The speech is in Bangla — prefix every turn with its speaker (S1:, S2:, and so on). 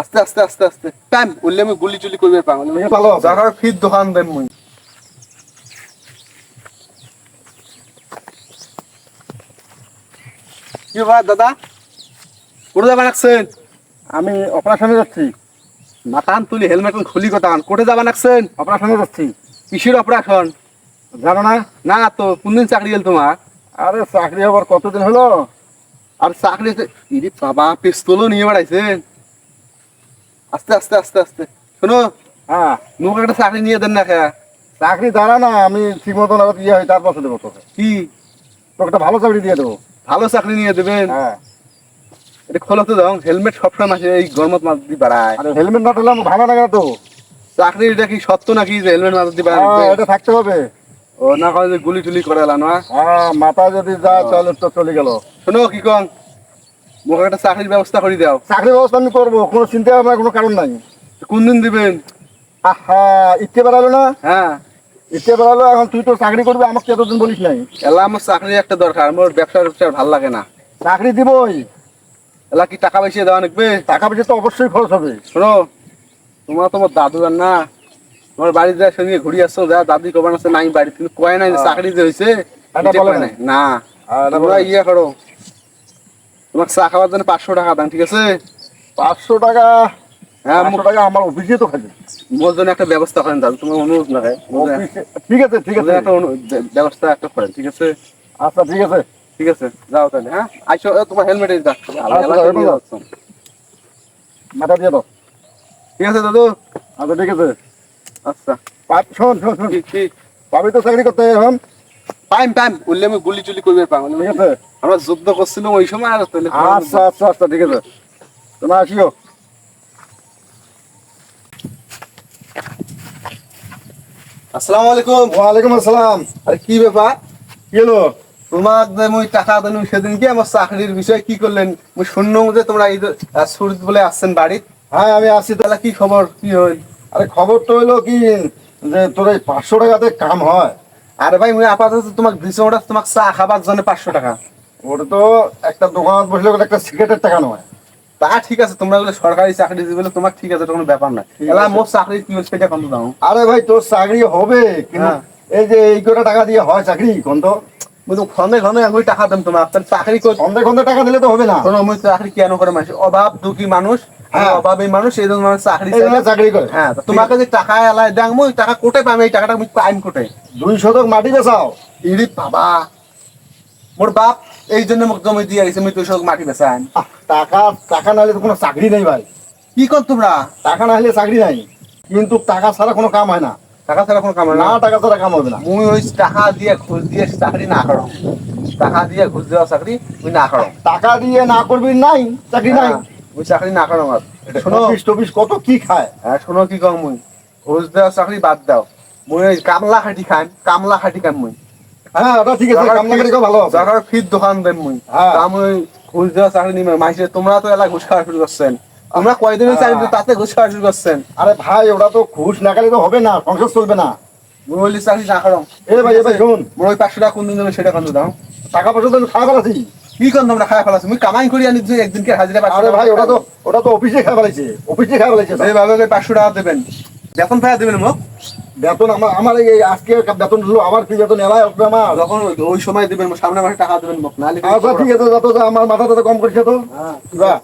S1: আস্তে আস্তে আস্তে আস্তে। টাইম উঠলে আমি গুলি চুলি করবে পাম
S2: ভালো
S1: ফির দোকান দেন মুই। কি ভাই দাদা? যাবা রাখছেন
S2: আমি অপারেশনে যাচ্ছি।
S1: মাথান তুলি হেলমেট খুলি কথা কোটে যাবা রাখছেন
S2: অপারেশনে যাচ্ছি।
S1: কিসের অপারেশন?
S2: জানো না?
S1: না তো কোনদিন চাকরি গেল তোমার?
S2: আরে চাকরি হবার কতদিন হলো?
S1: আর চাকরি ইরে বাবা পিস্তলও নিয়ে বেড়াইছেন। আস্তে আস্তে আস্তে আস্তে। শোনো
S2: হ্যাঁ।
S1: মুখ একটা চাকরি নিয়ে দেন না খেয়া
S2: চাকরি দাঁড়া না আমি ঠিক মতো না ইয়ে হয় তারপর দেবো তোকে।
S1: কি?
S2: তোকে একটা ভালো চাকরি দিয়ে দেবো।
S1: ভালো চাকরি নিয়ে দেবেন?
S2: হ্যাঁ।
S1: এটা খোলো তো দাও হেলমেট সবসময় এই গরমত মাছ দিয়ে বাড়ায়।
S2: আরে হেলমেট না থাকলে ভালো লাগে না তো।
S1: চাকরি এটা কি সত্য নাকি যে হেলমেট মাছ দিয়ে
S2: হ্যাঁ,
S1: বাড়ায়
S2: এটা থাকতে হবে।
S1: ও না কয় যে গুলি টুলি করে না?
S2: হ্যাঁ মাথা যদি যায় তাহলে তো চলে গেল।
S1: শোনো কি কন মোক একটা চাকরির ব্যবস্থা করে দাও।
S2: চাকরির ব্যবস্থা আমি করব কোনো চিন্তা আমার কোনো কারণ নাই।
S1: কোন দিন দিবেন?
S2: আহা ইচ্ছে বেড়ালো না?
S1: হ্যাঁ।
S2: ইচ্ছে বেড়ালো এখন তুই তো চাকরি করবি আমাকে এতদিন বলিস নাই।
S1: এলা আমার চাকরি একটা দরকার আমার ব্যবসা ব্যবসা ভালো লাগে না।
S2: চাকরি দিবই।
S1: এলা কি টাকা পয়সা দেওয়া নাকবে
S2: টাকা পয়সা তো অবশ্যই খরচ হবে।
S1: শোনো তোমার তোমার দাদু আর না। তোমার বাড়িতে যা সঙ্গে ঘুরি আসছো যা দাদি কবার আছে নাই বাড়ি কিন্তু কয় নাই যে চাকরি যে হয়েছে। না তোমরা ইয়ে করো। তোমাকে চা খাওয়ার জন্য পাঁচশো টাকা দাম ঠিক আছে?
S2: পাঁচশো টাকা?
S1: হ্যাঁ
S2: টাকা আমার অফিসে তো খাবে
S1: জন্য একটা ব্যবস্থা করেন দাদু তোমার অনুরোধ না
S2: ঠিক আছে ঠিক আছে।
S1: একটা ব্যবস্থা একটা করেন ঠিক আছে?
S2: আচ্ছা ঠিক আছে।
S1: ঠিক আছে যাও তাহলে হ্যাঁ? আইসো তোমার হেলমেট
S2: আচ্ছা। মাথা দিয়ে দাও।
S1: ঠিক আছে দাদু?
S2: আচ্ছা ঠিক আছে।
S1: আচ্ছা।
S2: শোন শোন শোন। পাবি তো চাকরি করতে এখন?
S1: টাইম টাইম উঠলে আমি গুলি চুলি করবে পাম
S2: ঠিক আছে।
S1: আমরা যুদ্ধ করছিলাম ওই সময় আর তাহলে
S2: আচ্ছা আচ্ছা আচ্ছা ঠিক আছে। তোমরা আসিও।
S1: আসসালামু আলাইকুম।
S2: ওয়ালাইকুম আসসালাম।
S1: আরে কি ব্যাপার?
S2: কি হলো?
S1: তোমার যে মুই টাকা দিলাম সেদিন কি আমার চাকরির বিষয়ে কি করলেন? মুই শুনলাম যে তোমরা এই সুরত বলে আসছেন বাড়িত।
S2: হ্যাঁ আমি আসছি।
S1: তাহলে কি খবর? কি হই
S2: আরে খবর তো হইল কি যে তোর এই পাঁচশো টাকাতে কাম হয়।
S1: আরে ভাই মুই আপাতত তোমাকে দিছি ওটা তোমাকে চা খাবার জন্য পাঁচশো টাকা।
S2: ওটা তো একটা দোকানত বসলে একটা সিগারেটের টাকা নয়।
S1: তা ঠিক আছে তোমরা বলে সরকারি চাকরি দিবে তোমার ঠিক আছে কোনো ব্যাপার না এলা
S2: আছে।
S1: চাকরি কি হচ্ছে সেটা কত দাও।
S2: আরে ভাই তোর চাকরি হবে কিন্তু
S1: হ্যাঁ।
S2: এই যে এই কটা টাকা দিয়ে হয় চাকরি কোন তো
S1: খন্দে খন্দে আমি টাকা দাম তোমার আপনার চাকরি কর
S2: খন্দে খন্দে টাকা দিলে তো হবে না।
S1: চাকরি কেন করে মানুষ? অভাব দুঃখী মানুষ
S2: হ্যাঁ।
S1: অভাবী মানুষ এই জন্য চাকরি।
S2: চাকরি করে।
S1: হ্যাঁ তোমাকে যে টাকা এলাই দেখ মুই টাকা কোটে পাবে এই টাকাটা পাইম কোটে।
S2: দুই শতক মাটি বেচাও।
S1: ইরি বাবা। মোর বাপ এই জন্য মোক জমি দিয়ে গেছে সঙ্গে মাটি বেচান
S2: টাকা টাকা না হলে তো কোনো চাকরি নেই ভাই।
S1: কি কর তোমরা?
S2: টাকা না হলে চাকরি নাই। কিন্তু টাকা ছাড়া কোনো কাম হয় না।
S1: টাকা ছাড়া কোনো কাম হয়
S2: না? টাকা ছাড়া কাম হবে না।
S1: মুই ওই টাকা দিয়ে ঘুষ দিয়ে চাকরি না করো টাকা দিয়ে ঘুষ দেওয়া চাকরি মুই না করো
S2: টাকা দিয়ে না করবি নাই। চাকরি নাই।
S1: ওই চাকরি না করো আমার শোনো
S2: অফিস টফিস কত কি খায়?
S1: হ্যাঁ শোনো কি কম মুই। ঘুষ দেওয়া চাকরি বাদ দাও। মুই ওই কামলা খাটি খান কামলা খাটি খান মুই।
S2: হ্যাঁ ওটা ঠিক আছে কামলাকারি ভালো আছে
S1: ফির দোকান দেন মুই।
S2: হ্যাঁ।
S1: ঘুষ দেওয়া চাকরি নিমে মাইসে তোমরা তো এলা ঘুষ খাওয়া শুরু করছেন। তোমরা কয়দিন হয়েছে আমি তাতে ঘুষ খাওয়া শুরু করছেন?
S2: আরে ভাই ওটা তো ঘুষ না গেলে তো হবে না সংসার চলবে না।
S1: বলি চাকরি না করো।
S2: এ ভাই এ ভাই শুন
S1: মোর ওই পাঁচশো টাকা কোন দিন দেবে সেটা কত দাও।
S2: টাকা পয়সা তো খাওয়া ফেলাছি
S1: কি কোন তোমরা খাওয়া ফেলাছো মুই কামাই করি আনি যে একদিনকে হাজিরা পাঁচশো
S2: আরে ভাই ওটা তো ওটা তো অফিসে খাওয়া ফেলাইছে অফিসে খাওয়া ফেলাইছে
S1: এইভাবে পাঁচশো টাকা দেবেন। বেতন ফেরা দেবেন মোক?
S2: বেতন আমার আমার এই আজকে বেতন দিলো আবার কি বেতন এলাই হবে আমার?
S1: যখন ওই- সময় দিবেন সামনে মাসে টাকা দেবেন
S2: আচ্ছা ঠিক আছে যত আমার মাথা তাতে কম করছে তো।
S1: হ্যাঁ।